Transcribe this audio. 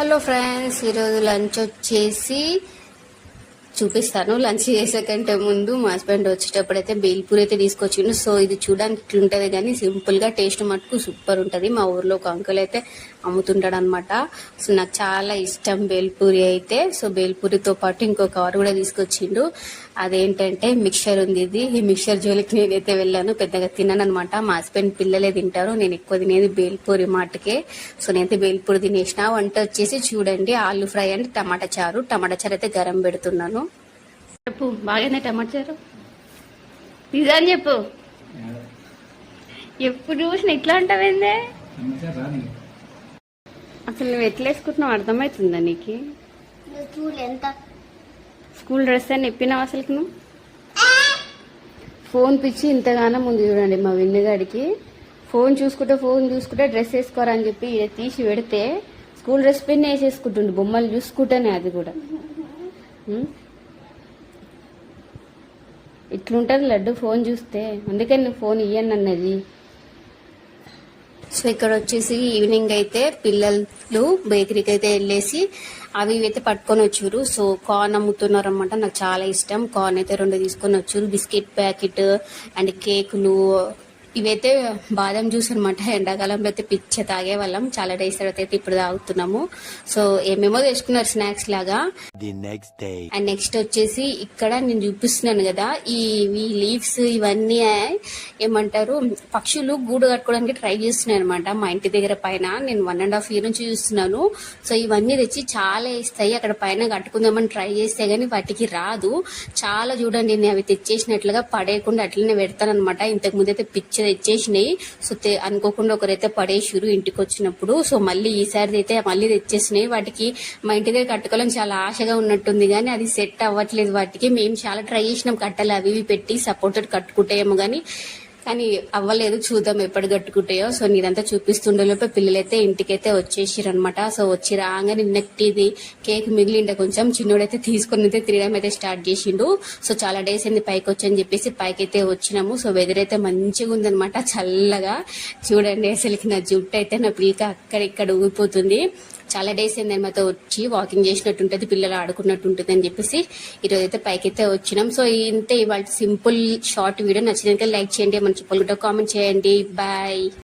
Hello friends ఈరోజు lunch వచ్చేసి చూపిస్తాను. లంచ్ చేసే కంటే ముందు మా హస్బెండ్ వచ్చేటప్పుడు అయితే బేల్పూరి అయితే తీసుకొచ్చిండు. సో ఇది చూడడానికి ఇట్లా ఉంటుంది కానీ సింపుల్గా టేస్ట్ మటుకు సూపర్ ఉంటుంది. మా ఊర్లో ఒక అంకుల్ అయితే అమ్ముతుంటాడు అనమాట సో నాకు చాలా ఇష్టం బేల్పూరి అయితే. సో బేల్పూరితో పాటు ఇంకో కవర్ కూడా తీసుకొచ్చిండు. అదేంటంటే మిక్చర్ ఉంది ఇది. ఈ మిక్చర్ జోలికి నేనైతే వెళ్ళాను. పెద్దగా తిన్నాను అనమాట మా హస్బెండ్ పిల్లలే తింటారు. నేను ఎక్కువ తినేది బేల్పూరి మాటకే. సో నేనైతే బేల్పూరి తినేసిన. వంట వచ్చేసి చూడండి. ఆలు ఫ్రై అండ్ టమాటా చారు. టమాటా చారు అయితే గరం పెడుతున్నాను. చెప్పు బాగానే టమాటా చారు. నిజాన్ని చెప్పు. ఎప్పుడు చూసిన ఇట్లా అంటావేందే? అసలు నువ్వు ఎట్లా వేసుకుంటున్నావు? అర్థమవుతుందా నీకు? ఎంత స్కూల్ డ్రెస్ అని చెప్పినావు అసలు నువ్వు? ఫోన్ పిచ్చి ఇంతగానో ముందు చూడండి మా విన్నగాడికి. ఫోన్ చూసుకుంటే ఫోన్ చూసుకుంటే డ్రెస్ వేసుకోరా అని చెప్పి తీసి పెడితే స్కూల్ డ్రెస్ పిన్ వేసేసుకుంటుండు బొమ్మలు చూసుకుంటేనే అది కూడా. ఇట్లుంటుంది లడ్డు ఫోన్ చూస్తే. అందుకని నువ్వు ఫోన్ ఇయ్యను అన్నది. సో ఇక్కడ వచ్చేసి ఈవినింగ్ అయితే పిల్లలు బేకరీకి అయితే వెళ్ళేసి అవి ఇవి అయితే పట్టుకొని వచ్చారు. సో కార్న్ అమ్ముతున్నారు అనమాట నాకు చాలా ఇష్టం. కార్న్ అయితే రెండు తీసుకొని వచ్చారు. బిస్కెట్ ప్యాకెట్ అండ్ కేకులు ఇవైతే బాదం జ్యూస్ అనమాట ఎండాకాలంలో అయితే పిచ్చ తాగే వాళ్ళం. చాలా డేస్ తర్వాత అయితే ఇప్పుడు తాగుతున్నాము. సో ఏమేమో తెచ్చుకున్నారు స్నాక్స్ లాగా. అండ్ నెక్స్ట్ వచ్చేసి ఇక్కడ నేను చూపిస్తున్నాను కదా ఈ లీవ్స్ ఇవన్నీ ఏమంటారు పక్షులు గూడు కట్టుకోవడానికి ట్రై చేస్తున్నాయి అనమాట మా ఇంటి దగ్గర పైన నేను వన్ అండ్ హాఫ్ ఇయర్ నుంచి చూస్తున్నాను. సో ఇవన్నీ తెచ్చి చాలా వేస్తాయి అక్కడ పైన కట్టుకుందామని ట్రై చేస్తే గానీ వాటికి రాదు. చాలా చూడండి నేను అవి తెచ్చేసినట్లుగా పడేయకుండా అట్లనే పెడతాను అనమాట ఇంతకు ముందు అయితే పిచ్చ తెచ్చేసినాయి సో అనుకోకుండా ఒకరైతే పడేసిరు ఇంటికి వచ్చినప్పుడు సో మళ్ళీ ఈసారి అయితే మళ్ళీ తెచ్చేసినాయి. వాటికి మా ఇంటి దగ్గర కట్టుకోవాలని చాలా ఆశగా ఉన్నట్టుంది కానీ అది సెట్ అవ్వట్లేదు వాటికి. మేము చాలా ట్రై చేసినాం కట్టలు అవి ఇవి పెట్టి సపోర్టెడ్ కట్టుకుంటాయేమో కానీ కానీ అవ్వలేదు చూద్దాం ఎప్పుడు కట్టుకుంటాయో సో నేనంతా చూపిస్తుండే లోపే పిల్లలైతే ఇంటికైతే వచ్చేసిరు అనమాట సో వచ్చి రాగానే నిన్నటిది కేక్ మిగిలిండే కొంచెం చిన్నోడైతే తీసుకొని అయితే తిరగడం అయితే స్టార్ట్ చేసిండు. సో చాలా డేస్ అయింది పైకి వచ్చని చెప్పేసి పైకి అయితే వచ్చినాము. సో వెదర్ అయితే మంచిగా ఉందనమాట చల్లగా. చూడండి అసలుకి నా జుట్టు అయితే నా పిల్లక అక్కడ ఇక్కడ ఊగిపోతుంది. చాలా డేస్ అయింది మాతో వచ్చి వాకింగ్ చేసినట్టు ఉంటుంది పిల్లలు ఆడుకున్నట్టు ఉంటుంది అని చెప్పేసి ఈరోజు అయితే పైకి అయితే వచ్చినాం. సో ఇంతే ఇవాళ సింపుల్ షార్ట్ వీడియో నచ్చినట్లయితే లైక్ చేయండి మన చెప్పకుండా కామెంట్ చేయండి. బాయ్.